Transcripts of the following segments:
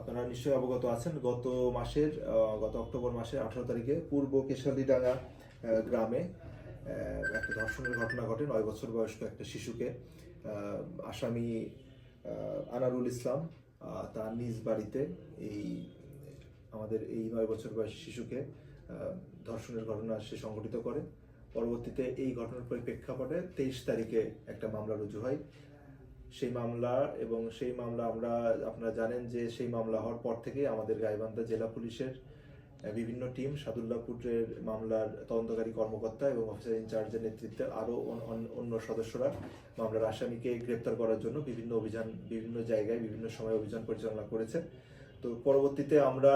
আপনারা নিশ্চয়ই অবগত আছেন, গত মাসের গত অক্টোবর মাসের আঠারো তারিখে পূর্ব কেশালীডাঙ্গা গ্রামে একটা ধর্ষণের ঘটনা ঘটে, নয় বছর বয়স্ক একটা শিশুকে আসামি আনারুল ইসলাম তার নিজ বাড়িতে এই, আমাদের এই নয় বছর বয়সী শিশুকে ধর্ষণের ঘটনা সে সংঘটিত করে। পরবর্তীতে এই ঘটনার পরিপ্রেক্ষাপটে তেইশ তারিখে একটা মামলা রুজু হয়। সেই মামলা এবং সেই মামলা আমরা, আপনারা জানেন যে সেই মামলা হওয়ার পর থেকে আমাদের গাইবান্ধা জেলা পুলিশের বিভিন্ন টিম সাদুল্লাপুরের মামলার তদন্তকারী কর্মকর্তা এবং অফিসার ইনচার্জের নেতৃত্বে আরও অন্য সদস্যরা মামলার আসামিকে গ্রেপ্তার করার জন্য বিভিন্ন অভিযান, বিভিন্ন জায়গায় বিভিন্ন সময় অভিযান পরিচালনা করেছে। তো পরবর্তীতে আমরা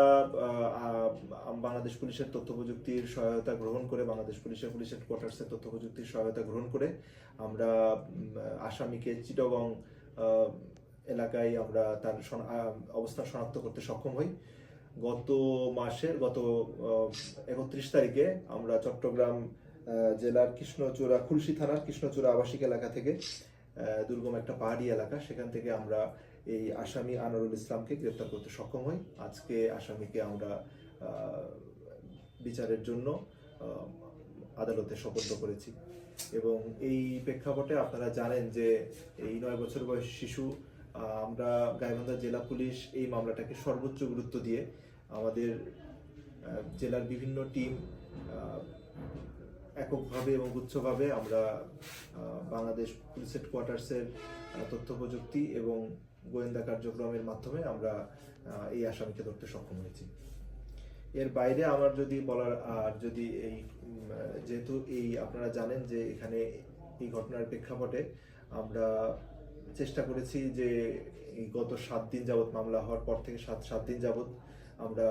বাংলাদেশ পুলিশের তথ্য প্রযুক্তির সহায়তা গ্রহণ করে, বাংলাদেশ পুলিশের পুলিশ হেডকোয়ার্টার্সের তথ্য প্রযুক্তির সহায়তা গ্রহণ করে আমরা আসামিকে চিটগং এলাকায় আমরা তার অবস্থান শনাক্ত করতে সক্ষম হই। গত মাসের, গত একত্রিশ তারিখে আমরা চট্টগ্রাম জেলার কৃষ্ণচূড়া, খুলশি থানার কৃষ্ণচূড়া আবাসিক এলাকা থেকে দুর্গম একটা পাহাড়ি এলাকা, সেখান থেকে আমরা এই আসামি আনোয়ারুল ইসলামকে গ্রেপ্তার করতে সক্ষম হই। আজকে আসামিকে আমরা বিচারের জন্য আদালতে সোপর্দ করেছি। এবং এই প্রেক্ষাপটে আপনারা জানেন যে এই নয় বছর বয়স শিশু আমরা গাইবান্ধা জেলা পুলিশ এই মামলাটাকে সর্বোচ্চ গুরুত্ব দিয়ে আমাদের জেলার বিভিন্ন টিম এককভাবে এবং গুচ্ছভাবে আমরা বাংলাদেশ পুলিশ হেডকোয়ার্টার্সের তথ্য প্রযুক্তি এবং গোয়েন্দা কার্যক্রমের মাধ্যমে আমরা এই আসামিকে ধরতে সক্ষম হয়েছি। এর বাইরে আমার যদি বলার, আর যদি এই যেহেতু এই আপনারা জানেন যে এখানে এই ঘটনার প্রেক্ষাপটে আমরা চেষ্টা করেছি যে এই গত সাত দিন যাবত মামলা হওয়ার পর থেকে সাত সাত দিন যাবত আমরা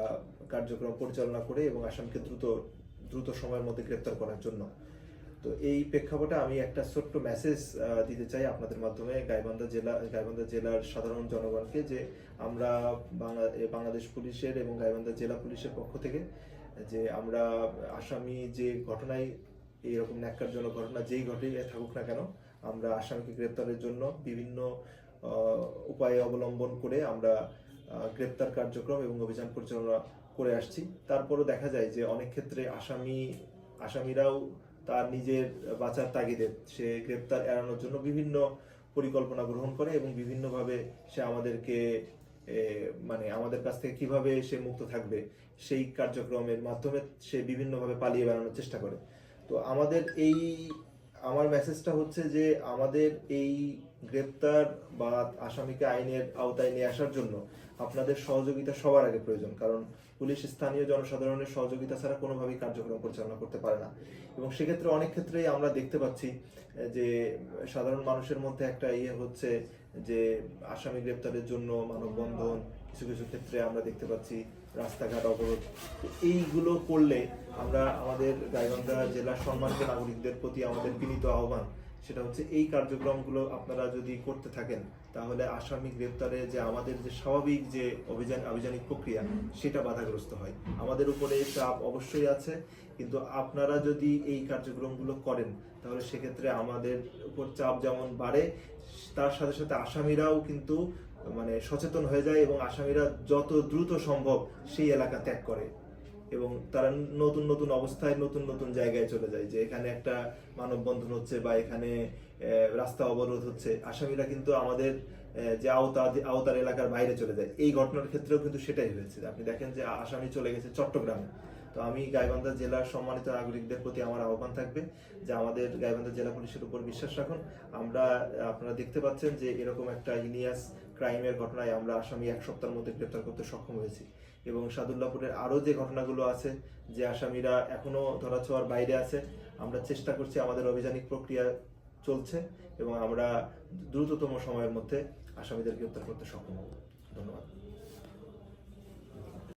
কার্যক্রম পরিচালনা করে এবং আসামিকে দ্রুত দ্রুত সময়ের মধ্যে গ্রেপ্তার করার জন্য। তো এই প্রেক্ষাপটে আমি একটা ছোট্ট মেসেজ দিতে চাই আপনাদের মাধ্যমে গাইবান্ধা জেলা, গাইবান্ধা জেলার সাধারণ জনগণকে যে আমরা বাংলা বাংলাদেশ পুলিশের এবং গাইবান্ধা জেলা পুলিশের পক্ষ থেকে যে আমরা আসামি যে ঘটনায় এইরকম ন্যাক্কারজনক ঘটনা যেই ঘটে থাকুক না কেন, আমরা আসামিকে গ্রেপ্তারের জন্য বিভিন্ন উপায় অবলম্বন করে আমরা গ্রেপ্তার কার্যক্রম এবং অভিযান পরিচালনা করে আসছি। তারপরও দেখা যায় যে অনেক ক্ষেত্রে আসামি, আসামিরাও তার নিজের বাঁচার তাগিদে সে গ্রেপ্তার এড়ানোর জন্য বিভিন্ন পরিকল্পনা গ্রহণ করে এবং বিভিন্নভাবে সে আমাদেরকে মানে আমাদের কাছ থেকে কীভাবে সে মুক্ত থাকবে সেই কার্যক্রমের মাধ্যমে সে বিভিন্নভাবে পালিয়ে বেড়ানোর চেষ্টা করে। তো আমাদের এই, আমার মেসেজটা হচ্ছে যে আমাদের এই গ্রেপ্তার বা আসামিকে আইনের আওতায় নিয়ে আসার জন্য আপনাদের সহযোগিতা সবার আগে প্রয়োজন, কারণ পুলিশ স্থানীয় জনসাধারণের সহযোগিতা ছাড়া কোনোভাবেই কার্যক্রম পরিচালনা করতে পারে না। এবং সেক্ষেত্রে অনেক ক্ষেত্রেই আমরা দেখতে পাচ্ছি যে সাধারণ মানুষের মধ্যে একটা ইয়ে হচ্ছে যে আসামি গ্রেপ্তারের জন্য মানববন্ধন, কিছু কিছু ক্ষেত্রে আমরা দেখতে পাচ্ছি রাস্তাঘাট অবরোধ। এইগুলো করলে আমরা আমাদের গাইবান্ধা জেলার সম্মানিত নাগরিকদের প্রতি আমাদের বিনীত আহ্বান সেটা হচ্ছে এই কার্যক্রমগুলো আপনারা যদি করতে থাকেন, তাহলে আসামি গ্রেপ্তারে যে আমাদের যে স্বাভাবিক যে অভিযান, আভিযানিক প্রক্রিয়া, সেটা বাধাগ্রস্ত হয়। আমাদের উপরে চাপ অবশ্যই আছে, কিন্তু আপনারা যদি এই কার্যক্রমগুলো করেন, তাহলে সেক্ষেত্রে আমাদের উপর চাপ যেমন বাড়ে, তার সাথে সাথে আসামিরাও কিন্তু মানে সচেতন হয়ে যায় এবং আসামিরা যত দ্রুত সম্ভব সেই এলাকা ত্যাগ করে। এবং তারা নতুন নতুন অবস্থায় নতুন নতুন জায়গায় চলে যায় যে এখানে একটা মানববন্ধন হচ্ছে বা এখানে রাস্তা অবরোধ হচ্ছে। আসামিরা কিন্তু আমাদের যে আওতা আওতার এলাকার বাইরে চলে যায়। এই ঘটনার ক্ষেত্রেও কিন্তু সেটাই হয়েছে। আপনি দেখেন যে আসামি চলে গেছে চট্টগ্রামে। তো আমি গাইবান্ধা জেলার সম্মানিত নাগরিকদের প্রতি আমার আহ্বান থাকবে যে আমাদের গাইবান্ধা জেলা পুলিশের উপর বিশ্বাস রাখুন। আমরা, আপনারা দেখতে পাচ্ছেন যে এরকম একটা ইনিয়াস ক্রাইমের ঘটনায় আমরা আসামি এক সপ্তাহের মধ্যে গ্রেপ্তার করতে সক্ষম হয়েছি। এবং সাদুল্লাপুরের আরও যে ঘটনাগুলো আছে, যে আসামিরা এখনও ধরাছোঁয়ার বাইরে আছে, আমরা চেষ্টা করছি আমাদের অভিযানিক প্রক্রিয়া চলছে এবং আমরা দ্রুততম সময়ের মধ্যে আসামিদের গ্রেপ্তার করতে সক্ষম হব। ধন্যবাদ।